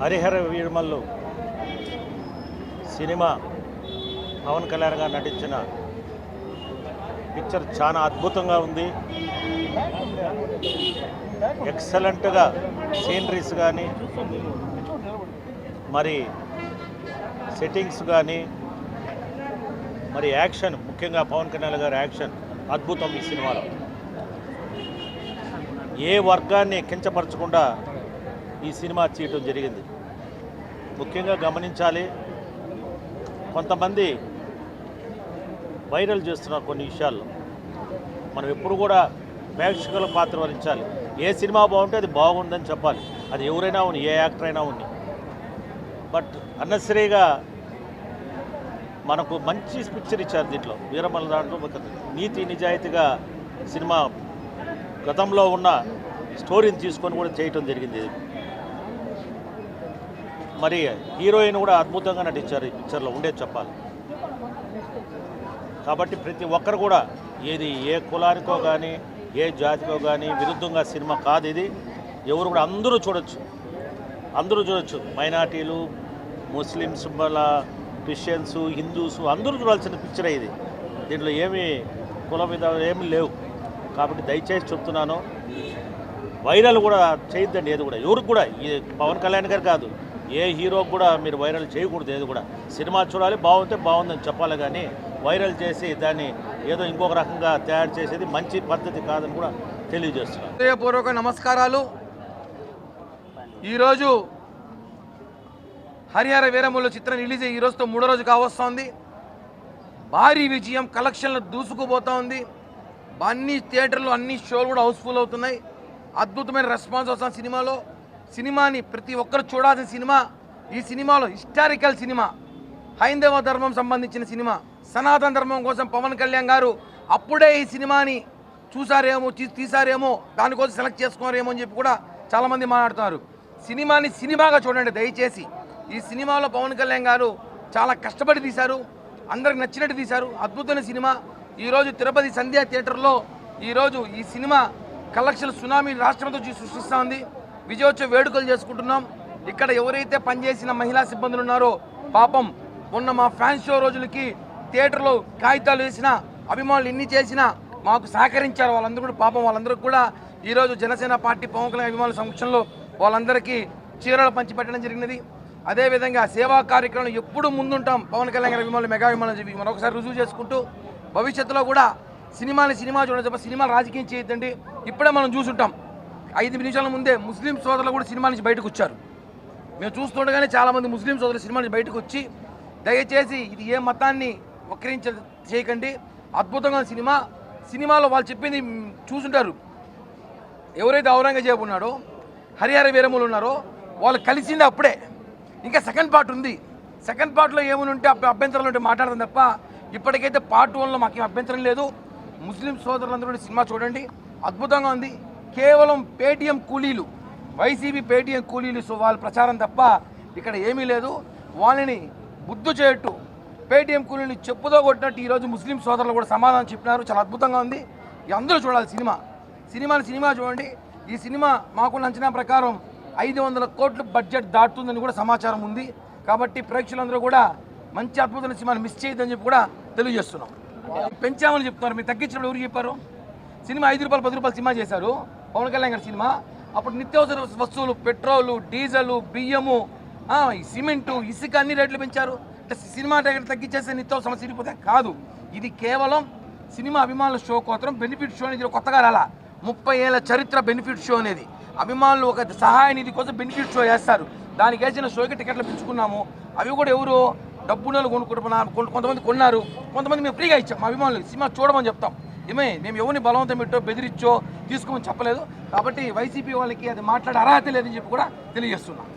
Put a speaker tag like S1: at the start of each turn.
S1: Harihara Veeramallu cinema Pawan Kalyan గారు నటించిన picture చాలా అద్భుతంగా ఉంది. ఎక్సలెంట్గా సీనరీస్ కానీ మరి సెట్టింగ్స్ కానీ మరి యాక్షన్ ముఖ్యంగా పవన్ కళ్యాణ్ గారి యాక్షన్ అద్భుతం ఈ సినిమాలో. ఏ వర్గాన్ని కించపరచకుండా ఈ సినిమా చేయటం జరిగింది. ముఖ్యంగా గమనించాలి కొంతమంది వైరల్ చేస్తున్నారు కొన్ని విషయాల్లో మనం ఎప్పుడు కూడా ప్రేక్షకుల పాత్ర వహించాలి. ఏ సినిమా బాగుంటే అది బాగుందని చెప్పాలి. అది ఎవరైనా ఉని ఏ యాక్టర్ అయినా ఉని బట్ అన్నసరిగా మనకు మంచి పిక్చర్ ఇచ్చారు దీంట్లో. వీరమల్ల దాంట్లో ఒక నీతి నిజాయితీగా సినిమా గతంలో ఉన్న స్టోరీని తీసుకొని కూడా చేయటం జరిగింది. మరి హీరోయిన్ కూడా అద్భుతంగా నటించారు ఈ పిక్చర్లో ఉండేది చెప్పాలి. కాబట్టి ప్రతి ఒక్కరు కూడా ఏది ఏ కులానికో కానీ ఏ జాతికో కానీ విరుద్ధంగా సినిమా కాదు ఇది. ఎవరు కూడా అందరూ చూడొచ్చు. అందరూ చూడొచ్చు. మైనార్టీలు ముస్లిమ్స్ మళ్ళా క్రిస్టియన్స్ హిందూస్ అందరూ చూడాల్సిన పిక్చర్ ఇది. దీంట్లో ఏమి కుల మీద ఏమి లేవు. కాబట్టి దయచేసి చెప్తున్నాను వైరల్ కూడా చేయొద్దండి ఏది కూడా. ఎవరికి కూడా ఈ పవన్ కళ్యాణ్ గారు కాదు. ఏ హీరోకి కూడా మీరు వైరల్ చేయకూడదు ఏది కూడా. సినిమా చూడాలి బాగుంటే బాగుందని చెప్పాలి కానీ వైరల్ చేసి దాన్ని ఏదో ఇంకొక రకంగా తయారు చేసేది మంచి పద్ధతి కాదని కూడా తెలియజేస్తున్నాను
S2: హృదయపూర్వక నమస్కారాలు. ఈరోజు హరిహర వీరములు చిత్రం రిలీజ్ అయ్యి ఈ రోజుతో మూడో రోజు కావస్తోంది. భారీ విజయం కలెక్షన్లు దూసుకుపోతూ ఉంది. అన్ని థియేటర్లు అన్ని షోలు కూడా హౌస్ఫుల్ అవుతున్నాయి. అద్భుతమైన రెస్పాన్స్ వస్తుంది సినిమాలో. సినిమాని ప్రతి ఒక్కరు చూడాల్సిన సినిమా. ఈ సినిమాలో హిస్టారికల్ సినిమా. హైందవ ధర్మం సంబంధించిన సినిమా. సనాతన ధర్మం కోసం పవన్ కళ్యాణ్ గారు అప్పుడే ఈ సినిమాని చూసారేమో తీ- తీసారేమో దానికోసం సెలెక్ట్ చేసుకోరేమో అని చెప్పి కూడా చాలామంది మాట్లాడుతున్నారు. సినిమాని సినిమాగా చూడండి దయచేసి. ఈ సినిమాలో పవన్ కళ్యాణ్ గారు చాలా కష్టపడి తీశారు అందరికి నచ్చినట్టు తీశారు. అద్భుతమైన సినిమా. ఈరోజు తిరుపతి సంధ్యా థియేటర్లో ఈరోజు ఈ సినిమా కలెక్షన్ సునామీ రాష్ట్రంతో సృష్టిస్తోంది విజయోత్సవ వేడుకలు చేసుకుంటున్నాం. ఇక్కడ ఎవరైతే పనిచేసిన మహిళా సిబ్బందులు ఉన్నారో పాపం మొన్న మా ఫ్యాన్ షో రోజులకి థియేటర్లో కాగితాలు వేసిన అభిమానులు ఎన్ని చేసినా మాకు సహకరించారు వాళ్ళందరూ కూడా పాపం వాళ్ళందరికీ కూడా ఈరోజు జనసేన పార్టీ పవన్ కళ్యాణ్ అభిమానుల సమక్షంలో వాళ్ళందరికీ చీరలు పంచిపెట్టడం జరిగినది. అదేవిధంగా సేవా కార్యక్రమం ఎప్పుడు ముందుంటాం. పవన్ కళ్యాణ్ అభిమానులు మెగా అభిమానులు చెప్పి మరొకసారి రుజువు చేసుకుంటూ భవిష్యత్తులో కూడా సినిమాని సినిమా చూడడం చెప్ప సినిమా రాజకీయం చేయొద్దండి. ఇప్పుడే మనం చూసుంటాం. ఐదు నిమిషాల ముందే ముస్లిం సోదరులు కూడా సినిమా నుంచి బయటకు వచ్చారు. మేము చూస్తుండగానే చాలామంది ముస్లిం సోదరులు సినిమా నుంచి బయటకు వచ్చి దయచేసి ఇది ఏ మతాన్ని వక్రీంచ చేయకండి. అద్భుతంగా సినిమా. సినిమాలో వాళ్ళు చెప్పింది చూసుంటారు. ఎవరైతే ఔరంగజేబు ఉన్నాడో హరిహర వీరములు ఉన్నారో వాళ్ళు కలిసింది అప్పుడే. ఇంకా సెకండ్ పార్ట్ ఉంది. సెకండ్ పార్ట్లో ఏమైనా ఉంటే అభ్యంతరాలు ఉంటే మాట్లాడదాం తప్ప ఇప్పటికైతే పార్ట్ వన్లో మాకేం అభ్యంతరం లేదు. ముస్లిం సోదరులందరూ కూడా సినిమా చూడండి. అద్భుతంగా ఉంది. కేవలం పేటీఎం కూలీలు వైసీపీ పేటీఎం కూలీలు సో వాళ్ళ ప్రచారం తప్ప ఇక్కడ ఏమీ లేదు. వాళ్ళని బుద్ధు చేయట్టు పేటీఎం కూలీని చెప్పుతో కొట్టినట్టు ఈరోజు ముస్లిం సోదరులు కూడా సమాధానం చెప్పినారు. చాలా అద్భుతంగా ఉంది. అందరూ చూడాలి సినిమా. సినిమాని సినిమా చూడండి. ఈ సినిమా మాకున్న అంచనా ప్రకారం ఐదు వందల కోట్లు బడ్జెట్ దాటుతుందని కూడా సమాచారం ఉంది. కాబట్టి ప్రేక్షకులందరూ కూడా మంచి అద్భుతమైన సినిమాని మిస్ చేయొద్దని చెప్పి కూడా తెలియజేస్తున్నాం. పెంచామని చెప్తున్నారు. మీరు తగ్గించినప్పుడు ఎవరు చెప్పారు? సినిమా ఐదు రూపాయలు పది రూపాయలు సినిమా చేశారు. పవన్ కళ్యాణ్ గారి సినిమా. అప్పుడు నిత్యావసర వస్తువులు పెట్రోలు డీజిల్ బియ్యము సిమెంటు ఇసుక అన్ని రేట్లు పెంచారు. అంటే సినిమా టికెట్ తగ్గించేస్తే నీతో సమస్య తీరిపోతే కాదు. ఇది కేవలం సినిమా అభిమానుల షో కోసం బెనిఫిట్ షో అనేది కొత్తగా రాలా. ముప్పై ఏళ్ళ చరిత్ర బెనిఫిట్ షో అనేది. అభిమానులు ఒక సహాయ నిధి కోసం బెనిఫిట్ షో చేస్తారు దానికి వేసిన షోకి టికెట్లు పెంచుకున్నాము. అవి కూడా ఎవరు డబ్బులు కొనుక్కుంటున్నారు కొంతమంది కొన్నారు. కొంతమంది మేము ఫ్రీగా ఇచ్చాం మా అభిమానులు సినిమా చూడమని చెప్తాం. ఏమే మేము ఎవరిని బలవంతం పెట్టో బెదిరిచ్చో తీసుకోమని చెప్పలేదు. కాబట్టి వైసీపీ వాళ్ళకి అది మాట్లాడే అర్హత లేదని చెప్పి కూడా తెలియజేస్తున్నాం.